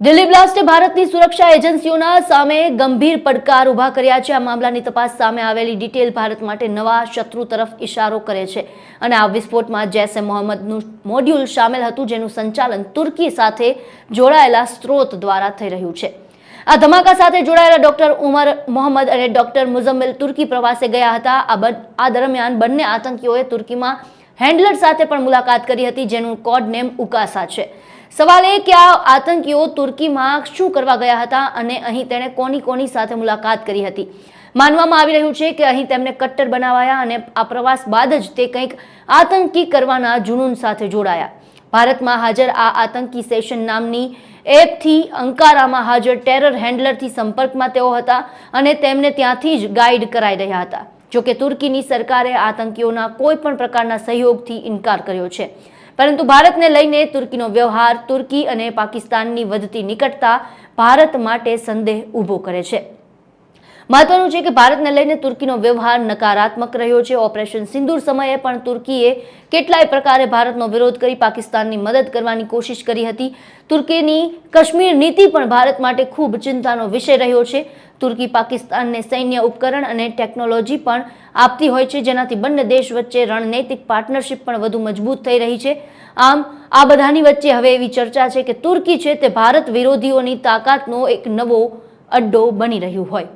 દિલ્હી બ્લાસ્ટે ભારતની સુરક્ષા એજન્સીઓના સામે ગંભીર પડકાર ઊભા કર્યા છે. આ મામલાની તપાસ સામે આવેલી ડિટેલ ભારત માટે નવા શત્રુ તરફ ઇશારો કરે છે. અને આ વિસ્ફોટમાં જૈસે મોહમ્મદનું મોડ્યુલ સામેલ હતું, જેનું સંચાલન તુર્કી સાથે જોડાયેલા સ્ત્રોત દ્વારા થઈ રહ્યું છે. આ ધમાકા સાથે જોડાયેલા ડોક્ટર ઉમર મોહમ્મદ અને ડોક્ટર મુઝમ્મિલ તુર્કી પ્રવાસે ગયા હતા. આ દરમિયાન બંને આતંકીઓએ તુર્કીમાં હેન્ડલર સાથે પણ મુલાકાત કરી હતી, જેનું કોડ નેમ ઉકાસા છે. સવાલ એ કે આ આતંકીઓ તુર્કીમાં શું કરવા ગયા હતા અને અહીં તેણે કોની કોની સાથે મુલાકાત કરી હતી? માનવામાં આવી રહ્યું છે કે અહીં તેમને કટ્ટર બનાવાયા અને આ પ્રવાસ બાદ જ તે કંઈક આતંકી કરવાના જુનૂન સાથે જોડાયા. ભારતમાં હાજર આ આતંકી સેશન નામની એપથી અંકારામાં હાજર ટેરર હેન્ડલરથી સંપર્કમાં તેઓ હતા અને તેમને ત્યાંથી જ ગાઈડ કરાઈ રહ્યા હતા. જોકે તુર્કીની સરકારે આતંકીઓના કોઈ પણ પ્રકારના સહયોગથી ઇનકાર કર્યો છે. પરંતુ ભારતને લઈને તુર્કીનો વ્યવહાર તુર્કી અને પાકિસ્તાનની વધતી નિકટતા ભારત માટે સંદેહ ઊભો કરે છે. મહત્વનું છે કે ભારતને લઈને તુર્કીનો વ્યવહાર નકારાત્મક રહ્યો છે. ઓપરેશન સિંદૂર સમયે પણ તુર્કીએ કેટલાય પ્રકારે ભારતનો વિરોધ કરી પાકિસ્તાનની મદદ કરવાની કોશિશ કરી હતી. તુર્કીની કાશ્મીર નીતિ પણ ભારત માટે ખૂબ ચિંતાનો વિષય રહ્યો છે. તુર્કી પાકિસ્તાનને સૈન્ય ઉપકરણ અને ટેકનોલોજી પણ આપતી હોય છે. જેનાથી બંને દેશ વચ્ચે રણનૈતિક પાર્ટનરશિપ પણ વધુ મજબૂત થઈ રહી છે. આમ, આ બધાની વચ્ચે હવે એવી ચર્ચા છે કે તુર્કી છે તે ભારત વિરોધીઓની તાકાતનો એક નવો અડ્ડો બની રહ્યું હોય.